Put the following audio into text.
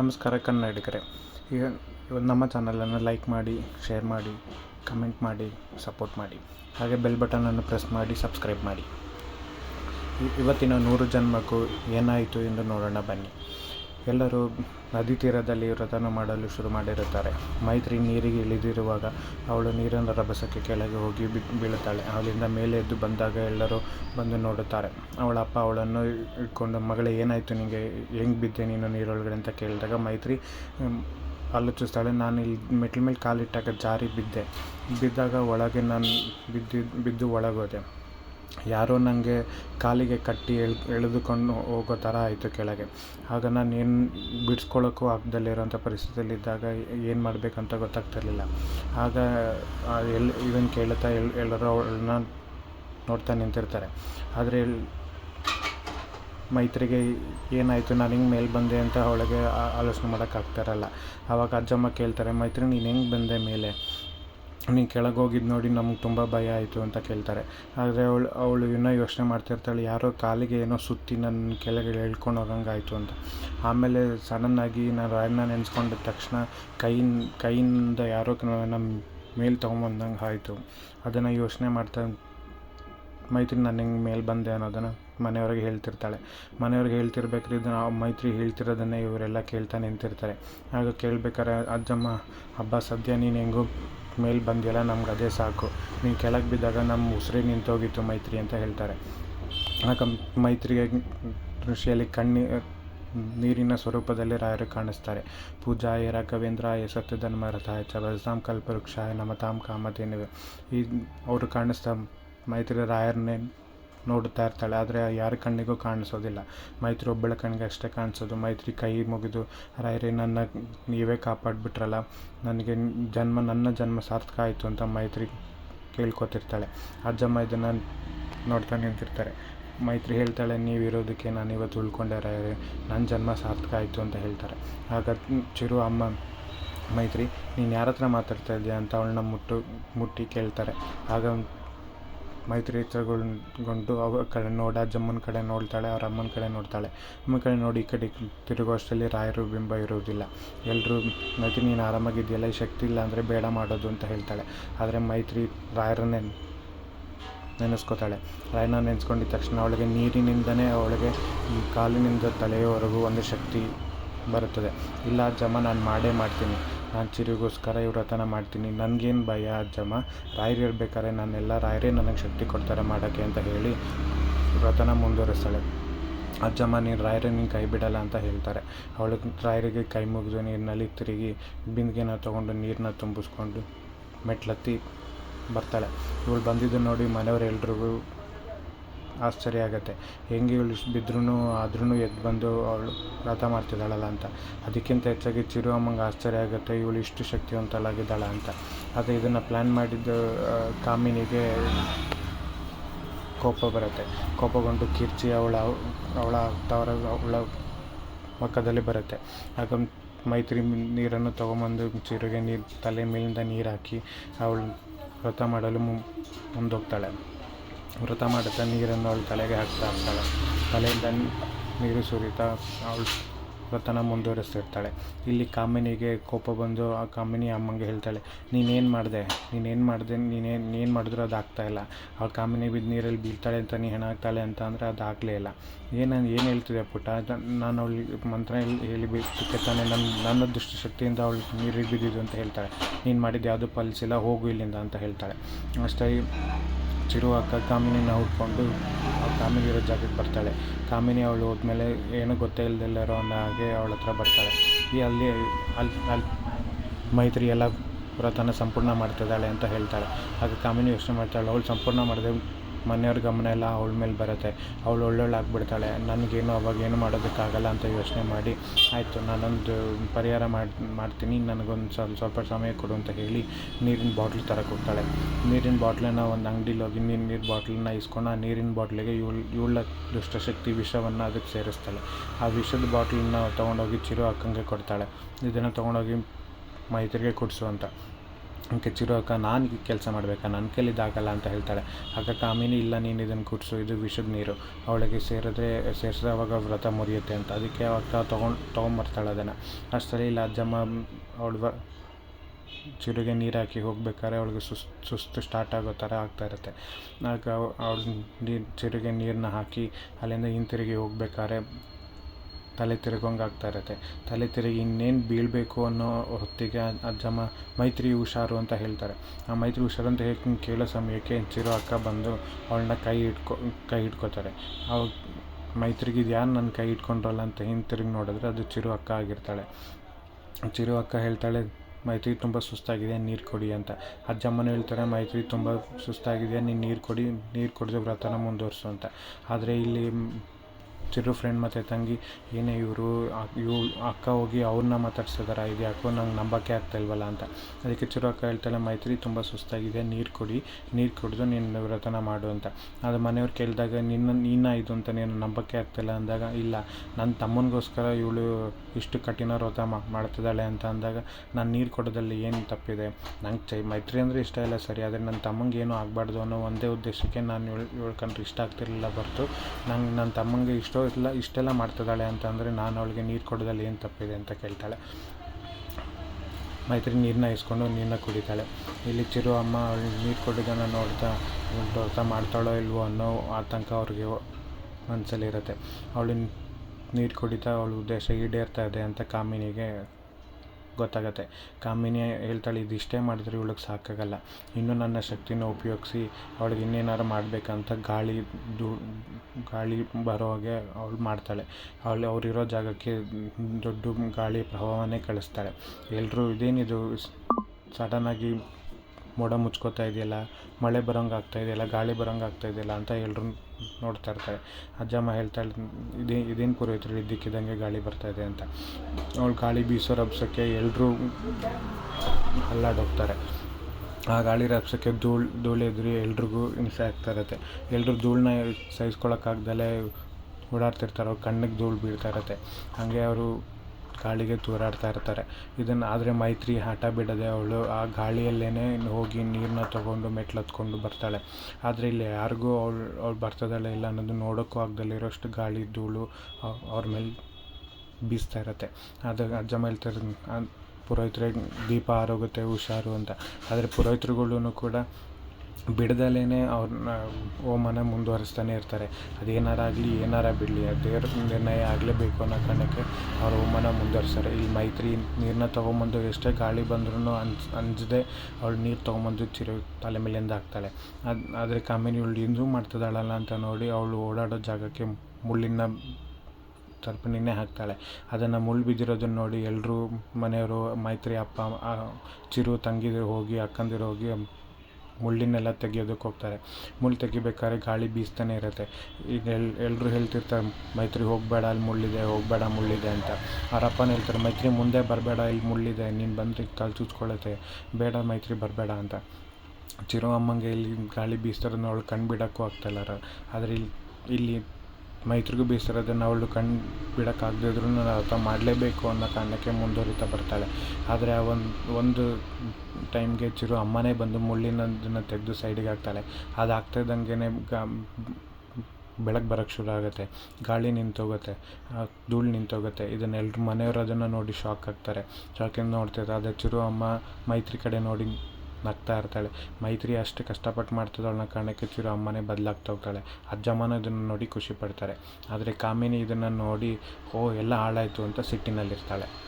ನಮಸ್ಕಾರ ಕನ್ನಡಿಗರೇ. ಈಗ ನಮ್ಮ ಚಾನಲನ್ನು ಲೈಕ್ ಮಾಡಿ, ಶೇರ್ ಮಾಡಿ, ಕಮೆಂಟ್ ಮಾಡಿ, ಸಪೋರ್ಟ್ ಮಾಡಿ. ಹಾಗೆ ಬೆಲ್ ಬಟನನ್ನು ಪ್ರೆಸ್ ಮಾಡಿ, ಸಬ್ಸ್ಕ್ರೈಬ್ ಮಾಡಿ. ಇವತ್ತಿನ ನೂರು ಜನ್ಮಕ್ಕೂ ಏನಾಯಿತು ಎಂದು ನೋಡೋಣ ಬನ್ನಿ. ಎಲ್ಲರೂ ನದಿ ತೀರದಲ್ಲಿ ವ್ರತನ ಮಾಡಲು ಶುರು ಮಾಡಿರುತ್ತಾರೆ. ಮೈತ್ರಿ ನೀರಿಗೆ ಇಳಿದಿರುವಾಗ ಅವಳು ನೀರಿನ ರಭಸಕ್ಕೆ ಕೆಳಗೆ ಹೋಗಿ ಬೀಳುತ್ತಾಳೆ. ಅಲ್ಲಿಂದ ಮೇಲೆ ಎದ್ದು ಬಂದಾಗ ಎಲ್ಲರೂ ಬಂದು ನೋಡುತ್ತಾರೆ. ಅವಳ ಅಪ್ಪ ಅವಳನ್ನು ಇಟ್ಕೊಂಡು, ಮಗಳೇ, ಏನಾಯಿತು ನಿನಗೆ ಹೆಂಗೆ ಬಿದ್ದೆ ನೀನು ನೀರೊಳಗಡೆ? ಅಂತ ಕೇಳಿದಾಗ ಮೈತ್ರಿ ಆಲೋಚಿಸ್ತಾಳೆ. ನಾನು ಇಲ್ಲಿ ಮೆಟ್ಲ ಮೇಲೆ ಕಾಲಿಟ್ಟಾಗ ಜಾರಿ ಬಿದ್ದೆ. ಬಿದ್ದಾಗ ಒಳಗೆ ನಾನು ಬಿದ್ದು ಬಿದ್ದು ಒಳಗೋದೆ. ಯಾರೋ ನನಗೆ ಕಾಲಿಗೆ ಕಟ್ಟಿ ಎಳ್, ಎಳೆದುಕೊಂಡು ಹೋಗೋ ಥರ ಆಯಿತು ಕೆಳಗೆ. ಆಗ ನಾನು ಏನು ಬಿಡಿಸ್ಕೊಳ್ಳೋಕ್ಕೂ ಪರಿಸ್ಥಿತಿಯಲ್ಲಿ ಪರಿಸ್ಥಿತಿಯಲ್ಲಿದ್ದಾಗ ಏನು ಮಾಡಬೇಕಂತ ಗೊತ್ತಾಗ್ತಿರಲಿಲ್ಲ. ಆಗ ಎಲ್ ಎಲ್ಲಿ ಇವನ್ ಕೇಳುತ್ತಾ ಎಲ್ ಎಲ್ಲರೂ ಅವಳನ್ನ ನೋಡ್ತಾ ನಿಂತಿರ್ತಾರೆ. ಆದರೆ ಮೈತ್ರಿಗೆ ಏನಾಯಿತು, ನಾನು ಹಿಂಗೆ ಮೇಲೆ ಬಂದೆ ಅಂತ ಅವಳಿಗೆ ಆಲೋಚನೆ ಮಾಡೋಕ್ಕಾಗ್ತಾರಲ್ಲ ಆವಾಗ ಅಜ್ಜಮ್ಮ ಕೇಳ್ತಾರೆ, ಮೈತ್ರಿ, ನೀನು ಹೆಂಗೆ ಬಂದೆ ಮೇಲೆ? ನೀನು ಕೆಳಗೆ ಹೋಗಿದ್ದು ನೋಡಿ ನಮ್ಗೆ ತುಂಬ ಭಯ ಆಯಿತು ಅಂತ ಕೇಳ್ತಾರೆ. ಆದರೆ ಅವಳು ಅವಳು ಇನ್ನೂ ಯೋಚನೆ ಮಾಡ್ತಿರ್ತಾಳೆ ಯಾರೋ ಕಾಲಿಗೆ ಏನೋ ಸುತ್ತಿ ನನ್ನ ಕೆಳಗೆ ಎಳ್ಕೊಂಡು ಹೋಗಂಗೆ ಆಯಿತು ಅಂತ. ಆಮೇಲೆ ಸಡನ್ನಾಗಿ ನಾನು ರಾಯಣ್ಣ ನೆನೆಸ್ಕೊಂಡ ತಕ್ಷಣ ಕೈಯಿನ ಕೈಯಿಂದ ಯಾರೋ ನಮ್ಮ ಮೇಲೆ ತೊಗೊಂಬಂದಂಗೆ ಆಯಿತು. ಅದನ್ನು ಯೋಚನೆ ಮಾಡ್ತಾ ಮೈತ್ರಿ ನಾನು ಹೆಂಗೆ ಮೇಲೆ ಬಂದೆ ಅನ್ನೋದನ್ನು ಮನೆಯವ್ರಿಗೆ ಹೇಳ್ತಿರ್ತಾಳೆ. ಮನೆಯವ್ರಿಗೆ ಹೇಳ್ತಿರ್ಬೇಕ್ರಿ, ಇದನ್ನು ಮೈತ್ರಿ ಹೇಳ್ತಿರೋದನ್ನೇ ಇವರೆಲ್ಲ ಕೇಳ್ತಾ ನಿಂತಿರ್ತಾರೆ. ಆಗ ಕೇಳ್ಬೇಕಾರೆ, ಅಜ್ಜಮ್ಮ ಹಬ್ಬ ಸದ್ಯ ನೀನು ಹೆಂಗೋ ಮೇಲೆ ಬಂದಿಲ್ಲ ನಮ್ಗೆ ಅದೇ ಸಾಕು. ನೀನು ಕೆಳಗೆ ಬಿದ್ದಾಗ ನಮ್ಮ ಉಸಿರೇ ನಿಂತೋಗಿತ್ತು ಮೈತ್ರಿ ಅಂತ ಹೇಳ್ತಾರೆ. ಆಗ ಮೈತ್ರಿಗೆ ದೃಷ್ಟಿಯಲ್ಲಿ ಕಣ್ಣಿ, ನೀರಿನ ಸ್ವರೂಪದಲ್ಲಿ ರಾಯರು ಕಾಣಿಸ್ತಾರೆ. ಪೂಜಾಯ ಧನ್ಮ ಸತ್ಯಧನ್ಮರಥಾಯ ಚ ಭಜತಾಂ ಕಲ್ಪವೃಕ್ಷಾಯ ನಮತಾಂ ಕಾಮಧೇನುವೆ. ಈ, ಅವರು ಕಾಣಿಸ್ತಾ ಮೈತ್ರಿ ರಾಯರನ್ನೇ ನೋಡುತ್ತಾ ಇರ್ತಾಳೆ. ಆದರೆ ಯಾರ ಕಣ್ಣಿಗೂ ಕಾಣಿಸೋದಿಲ್ಲ. ಮೈತ್ರಿ ಒಬ್ಬಳ ಕಣ್ಣಿಗೆ ಅಷ್ಟೇ ಕಾಣಿಸೋದು. ಮೈತ್ರಿ ಕೈ ಮುಗಿದು ರಾಯರೇ ನನ್ನ ನೀವೇ ಕಾಪಾಡಿಬಿಟ್ರಲ್ಲ. ನನಗೆ ಜನ್ಮ, ನನ್ನ ಜನ್ಮ ಸಾರ್ಥಕ ಆಯಿತು ಅಂತ ಮೈತ್ರಿ ಕೇಳ್ಕೊತಿರ್ತಾಳೆ. ಅಜ್ಜಮ್ಮ ಇದನ್ನು ನೋಡ್ತಾ ನಿಂತಿರ್ತಾರೆ. ಮೈತ್ರಿ ಹೇಳ್ತಾಳೆ ನೀವಿರೋದಕ್ಕೆ ನಾನು ಇವತ್ತು ಉಳ್ಕೊಂಡೆ ರಾಯರೇ ನನ್ನ ಜನ್ಮ ಸಾರ್ಥಕ ಆಯಿತು ಅಂತ ಹೇಳ್ತಾರೆ. ಆಗ ಚಿರು ಅಮ್ಮ, ಮೈತ್ರಿ, ನೀನು ಯಾರ ಹತ್ರ ಮಾತಾಡ್ತಾ ಇದೆಯಾ ಅಂತ ಅವಳನ್ನ ಮುಟ್ಟು, ಮುಟ್ಟಿ ಕೇಳ್ತಾರೆ. ಆಗ ಮೈತ್ರಿ ಎಚ್ಚರಗೊಂಡು ಅವ ಕಡೆ ನೋಡ ಅಜ್ಜಮ್ಮನ ಕಡೆ ನೋಡ್ತಾಳೆ, ಅವ್ರ ಅಮ್ಮನ ಕಡೆ ನೋಡ್ತಾಳೆ. ಅಮ್ಮನ ಕಡೆ ನೋಡಿ ಈ ಕಡೆ ತಿರುಗೋ ಅಷ್ಟರಲ್ಲಿ ರಾಯರು ಬಿಂಬ ಇರೋದಿಲ್ಲ ಎಲ್ಲರೂ ಮೈತ್ರಿ ನೀನು ಆರಾಮಾಗಿದೆಯಲ್ಲ ಈ ಶಕ್ತಿ ಇಲ್ಲ ಅಂದರೆ ಬೇಡ ಮಾಡೋದು ಅಂತ ಹೇಳ್ತಾಳೆ. ಆದರೆ ಮೈತ್ರಿ ರಾಯರನ್ನೇ ನೆನೆಸ್ಕೋತಾಳೆ. ರಾಯನ ನೆನೆಸ್ಕೊಂಡಿದ ತಕ್ಷಣ ಅವಳಿಗೆ ನೀರಿನಿಂದನೇ ಅವಳಿಗೆ ಕಾಲಿನಿಂದ ತಲೆಯವರೆಗೂ ಒಂದು ಶಕ್ತಿ ಬರುತ್ತದೆ. ಇಲ್ಲ, ಅಜ್ಜಮ್ಮ, ನಾನು ಮಾಡೇ ಮಾಡ್ತೀನಿ. ನಾನು ಚಿರಿಗೋಸ್ಕರ ಇವ್ರತನ ಮಾಡ್ತೀನಿ. ನನಗೇನು ಭಯ ಅಜ್ಜಮ್ಮ? ರಾಯರು ಇರ್ಬೇಕಾದ್ರೆ ನಾನೆಲ್ಲ ರಾಯರೇ ನನಗೆ ಶಕ್ತಿ ಕೊಡ್ತಾರೆ ಮಾಡೋಕ್ಕೆ ಅಂತ ಹೇಳಿ ವ್ರತನ ಮುಂದುವರಿಸ್ತಾಳೆ. ಅಜ್ಜಮ್ಮ, ನೀನು ರಾಯರೇ ನೀನು ಕೈ ಬಿಡಲ್ಲ ಅಂತ ಹೇಳ್ತಾರೆ. ಅವಳು ರಾಯರಿಗೆ ಕೈ ಮುಗಿದು ನೀರಿನಲ್ಲಿ ತಿರುಗಿ ಬಿಂದಿಗೆನ ತೊಗೊಂಡು ನೀರನ್ನ ತುಂಬಿಸ್ಕೊಂಡು ಮೆಟ್ಲತ್ತಿ ಬರ್ತಾಳೆ. ಇವಳು ಬಂದಿದ್ದು ನೋಡಿ ಮನೆಯವ್ರು ಎಲ್ರಿಗೂ ಆಶ್ಚರ್ಯ ಆಗುತ್ತೆ ಹೆಂಗೆ ಇವಳು ಬಿದ್ರೂ ಆದ್ರೂ ಎದ್ದು ಬಂದು ಅವಳು ವ್ರತ ಮಾಡ್ತಿದ್ದಾಳಲ್ಲ ಅಂತ. ಅದಕ್ಕಿಂತ ಹೆಚ್ಚಾಗಿ ಚಿರು ಅಮ್ಮಂಗೆ ಆಶ್ಚರ್ಯ ಆಗುತ್ತೆ ಇವಳು ಇಷ್ಟು ಶಕ್ತಿವಂತಳಾಗಿದ್ದಾಳ ಅಂತ. ಆದರೆ ಇದನ್ನು ಪ್ಲ್ಯಾನ್ ಮಾಡಿದ್ದು ಕಾಮಿನಿಗೆ ಕೋಪ ಬರುತ್ತೆ. ಕೋಪಗೊಂಡು ಕಿರ್ಚಿ ಅವಳ ಅವಳ ತವರ, ಅವಳ ಪಕ್ಕದಲ್ಲಿ ಬರುತ್ತೆ. ಆಗ ಮೈತ್ರಿ ನೀರನ್ನು ತೊಗೊಂಬಂದು ಚಿರುಗೆ ನೀರು, ತಲೆ ಮೇಲಿಂದ ನೀರು ಹಾಕಿ ಅವಳು ವ್ರತ ಮಾಡಲು ಮುಂದೋಗ್ತಾಳೆ. ವ್ರತ ಮಾಡುತ್ತಾ ನೀರನ್ನು ಅವಳು ತಲೆಗೆ ಹಾಕ್ತಾ ಇರ್ತಾಳೆ. ತಲೆಯಿಂದ ನೀರು ಸುರಿತಾ ಅವಳು ವ್ರತನ ಮುಂದುವರಿಸ್ತಿರ್ತಾಳೆ. ಇಲ್ಲಿ ಕಾಮಿನಿಗೆ ಕೋಪ ಬಂದು ಆ ಕಾಮಿನಿ ಅಮ್ಮಂಗೆ ಹೇಳ್ತಾಳೆ, ನೀನೇನು ಮಾಡಿದೆ? ನೀನೇನು ಮಾಡಿದೆ? ನೀನೇನು ಏನು ಮಾಡಿದ್ರೂ ಅದು ಇಲ್ಲ. ಅವಳು ಕಾಮಿನಿ ಬಿದ್ದು ನೀರಲ್ಲಿ ಬೀಳ್ತಾಳೆ ಅಂತ, ನೀ ಹೆಣ ಆಗ್ತಾಳೆ ಅಂತ ಅಂದರೆ ಅದು ಆಗಲೇ ಇಲ್ಲ. ಏನು ಏನು ಹೇಳ್ತಿದೆ ಪುಟ್ಟ? ನಾನು ಅವಳಿಗೆ ಮಂತ್ರ ಹೇಳಿ ಹೇಳಿ ಬಿಟ್ಟಕ್ಕೆ ತಾನೇ ನನ್ನ ನನ್ನ ದುಷ್ಟಶಕ್ತಿಯಿಂದ ಅವಳು ನೀರಿಗೆ ಬಿದ್ದಿದ್ದು ಅಂತ ಹೇಳ್ತಾಳೆ. ನೀನು ಮಾಡಿದ್ದು ಯಾವುದೂ ಪಲ್ಸಿಲ್ಲ ಹೋಗು ಇಲ್ಲಿಂದ ಅಂತ ಹೇಳ್ತಾಳೆ. ಅಷ್ಟಾಗಿ ಚಿರು ಅಕ್ಕ ಕಾಮಿನಿನ ಹುಡ್ಕೊಂಡು ಆ ಕಾಮಿನಿ ಇರೋ ಜಾಗಕ್ಕೆ ಬರ್ತಾಳೆ. ಕಾಮಿನಿ ಅವಳು ಹೋದ್ಮೇಲೆ ಏನೂ ಗೊತ್ತೇ ಇಲ್ದೆಲ್ಲರೋ ಅನ್ನೋ ಹಾಗೆ ಅವಳ ಹತ್ರ ಬರ್ತಾಳೆ. ಈ ಅಲ್ಲಿ ಅಲ್ಲಿ ಅಲ್ಲಿ ಮೈತ್ರಿ ಎಲ್ಲ ವ್ರತನ ಸಂಪೂರ್ಣ ಮಾಡ್ತಿದ್ದಾಳೆ ಅಂತ ಹೇಳ್ತಾಳೆ. ಆಗ ಕಾಮಿನಿ ಯೋಚನೆ ಮಾಡ್ತಾಳೆ, ಅವಳು ಸಂಪೂರ್ಣ ಮಾಡಿದೆ ಮನೆಯವ್ರ ಗಮನ ಎಲ್ಲ ಅವಳ ಮೇಲೆ ಬರುತ್ತೆ. ಅವಳು ಒಳ್ಳೊಳ್ಳೆ ಆಗ್ಬಿಡ್ತಾಳೆ. ನನಗೇನು ಅವಾಗ ಏನು ಮಾಡೋದಕ್ಕಾಗಲ್ಲ ಅಂತ ಯೋಚನೆ ಮಾಡಿ, ಆಯಿತು, ನಾನೊಂದು ಪರಿಹಾರ ಮಾಡಿ, ಮಾಡ್ತೀನಿ. ನನಗೊಂದು ಸ್ವಲ್ಪ ಸ್ವಲ್ಪ ಸಮಯ ಕೊಡು ಅಂತ ಹೇಳಿ ನೀರಿನ ಬಾಟ್ಲ್ ತರಕ್ಕೆ ಹೋಗ್ತಾಳೆ. ನೀರಿನ ಬಾಟ್ಲನ್ನ ಒಂದು ಅಂಗಡಿಲಿ ಹೋಗಿ ನೀರು ನೀರು ಬಾಟ್ಲನ್ನ ಇಸ್ಕೊಂಡು ಆ ನೀರಿನ ಬಾಟ್ಲಿಗೆ ಇವಳು, ಇವಳ ದುಷ್ಟಶಕ್ತಿ ವಿಷವನ್ನು ಅದಕ್ಕೆ ಸೇರಿಸ್ತಾಳೆ. ಆ ವಿಷದ ಬಾಟ್ಲನ್ನ ತೊಗೊಂಡೋಗಿ ಚಿರು ಅಕ್ಕಂಗೆ ಕೊಡ್ತಾಳೆ. ಇದನ್ನು ತೊಗೊಂಡೋಗಿ ಮೈತ್ರಿಗೆ ಕೊಡಿಸು ಅಂತ. ಅದಕ್ಕೆ ಚಿರು ಅಕ್ಕ ನಾನು ಕೆಲಸ ಮಾಡಬೇಕಾ? ನನ್ನ ಕೈಲಿ ಇದಾಗಲ್ಲ ಅಂತ ಹೇಳ್ತಾಳೆ. ಆಗ ಕಾಮಿನಿ, ಇಲ್ಲ, ನೀನು ಇದನ್ನು ಕುಡಿಸು, ಇದು ವಿಷದ ನೀರು. ಅವಳಿಗೆ ಸೇರಿದ್ರೆ ಸೇರಿಸಿದವಾಗ ವ್ರತ ಮುರಿಯುತ್ತೆ ಅಂತ. ಅದಕ್ಕೆ ಅಕ್ಕ ತೊಗೊಂಡು, ತೊಗೊಂಬರ್ತಾಳೆ ಅದನ್ನು. ಅಷ್ಟರಲ್ಲಿ ಇಲ್ಲ, ಅಜ್ಜಮ್ಮ, ಅವಳು ಚಿರುಗೆ ನೀರು ಹಾಕಿ ಹೋಗ್ಬೇಕಾದ್ರೆ ಅವಳಿಗೆ ಸುಸ್ತು ಸುಸ್ತು ಸ್ಟಾರ್ಟ್ ಆಗೋ ಥರ ಆಗ್ತಾ ಇರುತ್ತೆ. ಆಗ ಅವಳು ನೀರು ಚಿರುಗೆ ನೀರನ್ನ ಹಾಕಿ ಅಲ್ಲಿಂದ ಹಿಂತಿರುಗಿ ಹೋಗ್ಬೇಕಾದ್ರೆ ತಲೆ ತಿರ್ಗೋಂಗೆ ಆಗ್ತಾ ಇರುತ್ತೆ. ತಲೆ ತಿರುಗಿ ಇನ್ನೇನು ಬೀಳಬೇಕು ಅನ್ನೋ ಹೊತ್ತಿಗೆ ಅಜ್ಜಮ್ಮ ಮೈತ್ರಿ ಹುಷಾರು ಅಂತ ಹೇಳ್ತಾರೆ. ಆ ಮೈತ್ರಿ ಹುಷಾರು ಅಂತ ಹೇಳಿ ಕೇಳೋ ಸಮಯಕ್ಕೆ ಚಿರು ಅಕ್ಕ ಬಂದು ಅವಳನ್ನ ಕೈ ಹಿಡ್ಕೊ, ಕೈ ಹಿಡ್ಕೋತಾರೆ. ಅವಾಗ ಮೈತ್ರಿಗೆ ಇದು ಯಾರು ನನ್ನ ಕೈ ಇಟ್ಕೊಂಡ್ರಲ್ಲ ಅಂತ ಹಿಂತಿರುಗಿ ನೋಡಿದ್ರೆ ಅದು ಚಿರು ಅಕ್ಕ ಆಗಿರ್ತಾಳೆ. ಚಿರು ಅಕ್ಕ ಹೇಳ್ತಾಳೆ, ಮೈತ್ರಿ ತುಂಬ ಸುಸ್ತಾಗಿದೆ, ನೀರು ಕೊಡಿ ಅಂತ. ಅಜ್ಜಮ್ಮನ ಹೇಳ್ತಾರೆ, ಮೈತ್ರಿ ತುಂಬ ಸುಸ್ತಾಗಿದೆ, ನೀನು ನೀರು ಕೊಡಿ, ನೀರು ಕುಡಿದು ವ್ರತನ ಮುಂದುವರಿಸು ಅಂತ. ಆದರೆ ಇಲ್ಲಿ ಚಿರು ಫ್ರೆಂಡ್ ಮತ್ತು ತಂಗಿ, ಏನೇ ಇವರು ಇವ್ ಅಕ್ಕ ಹೋಗಿ ಅವ್ರನ್ನ ಮಾತಾಡ್ಸಿದಾರೆ, ಇದು ಯಾಕೋ ನಂಗೆ ನಂಬೋಕ್ಕೆ ಆಗ್ತಾಯಿಲ್ವಲ್ಲ ಅಂತ. ಅದಕ್ಕೆ ಚಿರು ಅಕ್ಕ ಹೇಳ್ತಾಳೆ, ಮೈತ್ರಿ ತುಂಬ ಸುಸ್ತಾಗಿದೆ, ನೀರು ಕೊಡಿ, ನೀರು ಕುಡಿದು ನೀನು ವ್ರತನ ಮಾಡು ಅಂತ. ಅದು ಮನೆಯವ್ರು ಕೇಳಿದಾಗ, ನಿನ್ನ, ನೀನು ಇದು ಅಂತ ನೀನು ನಂಬೋಕ್ಕೆ ಆಗ್ತಾಯಿಲ್ಲ ಅಂದಾಗ, ಇಲ್ಲ ನನ್ನ ತಮ್ಮನಿಗೋಸ್ಕರ ಇವಳು ಇಷ್ಟು ಕಠಿಣ ವ್ರತ ಮಾಡ್ತಿದ್ದಾಳೆ ಅಂತ ಅಂದಾಗ, ನಾನು ನೀರು ಕೊಡೋದಲ್ಲಿ ಏನು ತಪ್ಪಿದೆ? ನಂಗೆ ಚೈ ಮೈತ್ರಿ ಅಂದರೆ ಇಷ್ಟ ಇಲ್ಲ ಸರಿ, ಆದರೆ ನನ್ನ ತಮ್ಮಂಗೆ ಏನೂ ಆಗಬಾರ್ದು ಅನ್ನೋ ಒಂದೇ ಉದ್ದೇಶಕ್ಕೆ ನಾನು ಇವಳು ಇಷ್ಟ ಆಗ್ತಿರಲಿಲ್ಲ ಬರ್ತು ನಂಗೆ ನನ್ನ ತಮ್ಮಂಗೆ ಇಷ್ಟೋ ಇಲ್ಲ ಇಷ್ಟೆಲ್ಲ ಮಾಡ್ತಿದ್ದಾಳೆ ಅಂತಂದರೆ ನಾನು ಅವಳಿಗೆ ನೀರು ಕೊಡೋದಲ್ಲಿ ಏನು ತಪ್ಪಿದೆ ಅಂತ ಕೇಳ್ತಾಳೆ. ಮೈತ್ರಿ ನೀರನ್ನ ಇಸ್ಕೊಂಡು ನೀರನ್ನ ಕುಡಿತಾಳೆ. ಇಲ್ಲಿ ಚಿರು ಅಮ್ಮ ಅವಳು ನೀರು ಕೊಡೋದನ್ನು ನೋಡ್ತಾ ವ್ರತ ಮಾಡ್ತಾಳೋ ಇಲ್ವೋ ಅನ್ನೋ ಆತಂಕ ಅವ್ರಿಗೆ ಮನಸ್ಸಲ್ಲಿರುತ್ತೆ ಅವಳು ನೀರು ಕುಡಿತಾ ಅವಳು ಉದ್ದೇಶ ಈಡೇರ್ತಾ ಇದೆ ಅಂತ ಕಾಮಿನಿಗೆ ಗೊತ್ತಾಗತ್ತೆ. ಕಾಮಿನಿ ಹೇಳ್ತಾಳೆ, ಇದಿಷ್ಟೇ ಮಾಡಿದ್ರೆ ಇವಳಿಗೆ ಸಾಕಾಗಲ್ಲ. ಇನ್ನೂ ನನ್ನ ಶಕ್ತಿನ ಉಪಯೋಗಿಸಿ ಅವಳಿಗೆ ಇನ್ನೇನಾದ್ರು ಮಾಡಬೇಕಂತ ಗಾಳಿ ದೂ ಗಾಳಿ ಬರೋ ಹಾಗೆ ಅವಳು ಮಾಡ್ತಾಳೆ. ಅವಳು ಅವರಿರೋ ಜಾಗಕ್ಕೆ ದೊಡ್ಡ ಗಾಳಿ ಪ್ರಭಾವನೇ ಕಳಿಸ್ತಾಳೆ. ಎಲ್ಲರೂ ಇದೇನಿದು? ಸಡನ್ನಾಗಿ ಮೋಡ ಮುಚ್ಕೋತಾ ಇದೆಯಲ್ಲ? ಮಳೆ ಬರೋಂಗೆ ಆಗ್ತಾ ಇದೆಯಲ್ಲ? ಗಾಳಿ ಬರೋಂಗೆ ಆಗ್ತಾ ಇದೆಯಲ್ಲ? ಅಂತ ಎಲ್ಲರೂ ನೋಡ್ತಾ ಇರ್ತಾರೆ. ಅಜ್ಜಮ್ಮ ಹೇಳ್ತಾಳೆ ಇದೇ ಇದೇನು ಪುರೋಹಿತರು ಇದ್ದಕ್ಕಿದ್ದಂಗೆ ಗಾಳಿ ಬರ್ತಾ ಇದೆ ಅಂತ. ಅವಳು ಗಾಳಿ ಬೀಸೋ ರಭಸಕ್ಕೆ ಎಲ್ಲರೂ ಅಲ್ಲಾಡೋಗ್ತಾರೆ ಆ ಗಾಳಿ ರಭಸಕ್ಕೆ ಧೂಳು ಧೂಳು ಎದುರು ಎಲ್ರಿಗೂ ಹಿಂಸೆ ಆಗ್ತಾ ಇರುತ್ತೆ. ಎಲ್ಲರೂ ಧೂಳನ್ನ ಸಹಿಸ್ಕೊಳಕ್ಕಾಗ್ದಲೇ ಓಡಾಡ್ತಿರ್ತಾರೆ. ಅವ್ರ ಕಣ್ಣಿಗೆ ಧೂಳು ಬೀಳ್ತಾ ಇರುತ್ತೆ. ಹಾಗೆ ಅವರು ಗಾಳಿಗೆ ತೂರಾಡ್ತಾ ಇರ್ತಾರೆ. ಇದನ್ನು ಆದರೆ ಮೈತ್ರಿ ಹಠ ಬಿಡದೆ ಅವಳು ಆ ಗಾಳಿಯಲ್ಲೇ ಹೋಗಿ ನೀರನ್ನ ತಗೊಂಡು ಮೆಟ್ಲು ಹತ್ಕೊಂಡು ಬರ್ತಾಳೆ. ಆದರೆ ಇಲ್ಲಿ ಯಾರಿಗೂ ಅವಳು ಅವಳು ಬರ್ತದಾಳೆ ಇಲ್ಲ ಅನ್ನೋದು ನೋಡೋಕ್ಕೂ ಆಗ್ದಲೇ ಇರೋಷ್ಟು ಗಾಳಿ, ಧೂಳು ಅವ್ರ ಮೇಲೆ ಬೀಸ್ತಾ ಇರುತ್ತೆ. ಅದು ಮೇಲೆ ಹೇಳ್ತಾರೆ ಪುರೋಹಿತರೆ ದೀಪ ಆರೋಗುತ್ತೆ, ಹುಷಾರು ಅಂತ. ಆದರೆ ಪುರೋಹಿತರುಗಳೂ ಕೂಡ ಬಿಡದಲೇ ಅವ್ರನ್ನ ಹೋಮನ ಮುಂದುವರಿಸ್ತಾನೆ ಇರ್ತಾರೆ. ಅದೇನಾರಾಗಲಿ, ಏನಾರ ಬಿಡಲಿ, ಆ ದೇವ್ರ ನಿರ್ಣಯ ಆಗಲೇಬೇಕು ಅನ್ನೋ ಕಾರಣಕ್ಕೆ ಅವ್ರು ಹೋಮನ ಮುಂದುವರಿಸ್ತಾರೆ. ಇಲ್ಲಿ ಮೈತ್ರಿ ನೀರನ್ನ ತೊಗೊಂಬಂದು ಎಷ್ಟೇ ಗಾಳಿ ಬಂದ್ರೂ ಅಂಜ್, ಅಂಜದೆ ಅವಳು ನೀರು ತೊಗೊಂಬಂದು ಚಿರು ತಲೆ ಮೇಲಿಂದ ಹಾಕ್ತಾಳೆ. ಅದು, ಆದರೆ ಕಾಮಿನಿ ಇವಳು ಮಾಡ್ತಿದ್ದಾಳಲ್ಲ ಅಂತ ನೋಡಿ ಅವಳು ಓಡಾಡೋ ಜಾಗಕ್ಕೆ ಮುಳ್ಳಿನ ತರ್ಪಣಿನೇ ಹಾಕ್ತಾಳೆ. ಅದನ್ನು ಮುಳ್ಳು ಬಿದ್ದಿರೋದನ್ನ ನೋಡಿ ಎಲ್ಲರೂ ಮನೆಯವರು, ಮೈತ್ರಿ ಅಪ್ಪ ಚಿರು ತಂಗಿದ್ರು ಹೋಗಿ, ಅಕ್ಕಂದಿರು ಹೋಗಿ ಮುಳ್ಳಿನೆಲ್ಲ ತೆಗಿಯೋದಕ್ಕೆ ಹೋಗ್ತಾರೆ. ಮುಳ್ಳು ತೆಗಿಬೇಕಾದ್ರೆ ಗಾಳಿ ಬೀಸ್ತಾನೆ ಇರುತ್ತೆ. ಈಗ ಎಲ್ ಎಲ್ಲರೂ ಹೇಳ್ತಿರ್ತಾರೆ, ಮೈತ್ರಿ ಹೋಗಬೇಡ, ಅಲ್ಲಿ ಮುಳ್ಳಿದೆ, ಹೋಗಬೇಡ, ಮುಳ್ಳಿದೆ ಅಂತ. ಅವ್ರ ಅಪ್ಪನ ಹೇಳ್ತಾರೆ, ಮೈತ್ರಿ ಮುಂದೆ ಬರಬೇಡ, ಇಲ್ಲಿ ಮುಳ್ಳಿದೆ, ನೀನು ಬಂದರೆ ಕಾಲು ಚುಚ್ಕೊಳ್ಳುತ್ತೆ. ಬೇಡ ಮೈತ್ರಿ, ಬರಬೇಡ ಅಂತ. ಚಿರೋ ಅಮ್ಮಂಗೆ ಇಲ್ಲಿ ಗಾಳಿ ಬೀಸ್ತಾರೆ ಅವಳು ಕಣ್ಣು ಬಿಡೋಕ್ಕೂ ಆಗ್ತಾಯಿಲ್ಲ ಆದರೆ ಇಲ್ಲಿ ಇಲ್ಲಿ ಬೇಸರ ಅದನ್ನು ಅವಳು ಕಣ್ಣು ಬಿಡೋಕ್ಕಾಗದಿದ್ರೂ ಅರ್ಥ ಮಾಡಲೇಬೇಕು ಅನ್ನೋ ಕಾರಣಕ್ಕೆ ಮುಂದುವರಿತಾ ಬರ್ತಾಳೆ. ಆದರೆ ಆ ಒಂದು ಒಂದು ಟೈಮ್ಗೆ ಚಿರು ಅಮ್ಮನೇ ಬಂದು ಮುಳ್ಳಿನದನ್ನು ತೆಗೆದು ಸೈಡಿಗೆ ಹಾಕ್ತಾಳೆ. ಅದು ಆಗ್ತಾಯಿದ್ದಂಗೆ ಗಾ, ಬೆಳಕು ಬರೋಕ್ಕೆ ಶುರು ಆಗುತ್ತೆ. ಗಾಳಿ ನಿಂತೋಗುತ್ತೆ. ಧೂಳು ನಿಂತೋಗುತ್ತೆ. ಇದನ್ನು ಎಲ್ಲರೂ ಮನೆಯವರು ಅದನ್ನು ನೋಡಿ ಶಾಕ್ ಆಗ್ತಾರೆ. ಶಾಕಿಂದ ನೋಡ್ತಿರ್ತಾರೆ ಆದರೆ ಚಿರು ಅಮ್ಮ ಮೈತ್ರಿ ಕಡೆ ನೋಡಿ ನಗ್ತಾ ಇರ್ತಾಳೆ. ಮೈತ್ರಿ ಅಷ್ಟು ಕಷ್ಟಪಟ್ಟು ಮಾಡ್ತಿದ್ದಾಳೆ ಅನ್ನೋ ಕಾರಣಕ್ಕೆ ಚಿರು ಅಮ್ಮನೇ ಬದಲಾಗ್ತಾ ಹೋಗ್ತಾಳೆ. ಅಜ್ಜಮ್ಮನೂ ಇದನ್ನು ನೋಡಿ ಖುಷಿ ಪಡ್ತಾರೆ. ಆದರೆ ಕಾಮಿನಿ ಇದನ್ನು ನೋಡಿ, ಓ, ಎಲ್ಲ ಹಾಳಾಯಿತು ಅಂತ ಸಿಟ್ಟಿನಲ್ಲಿರ್ತಾಳೆ.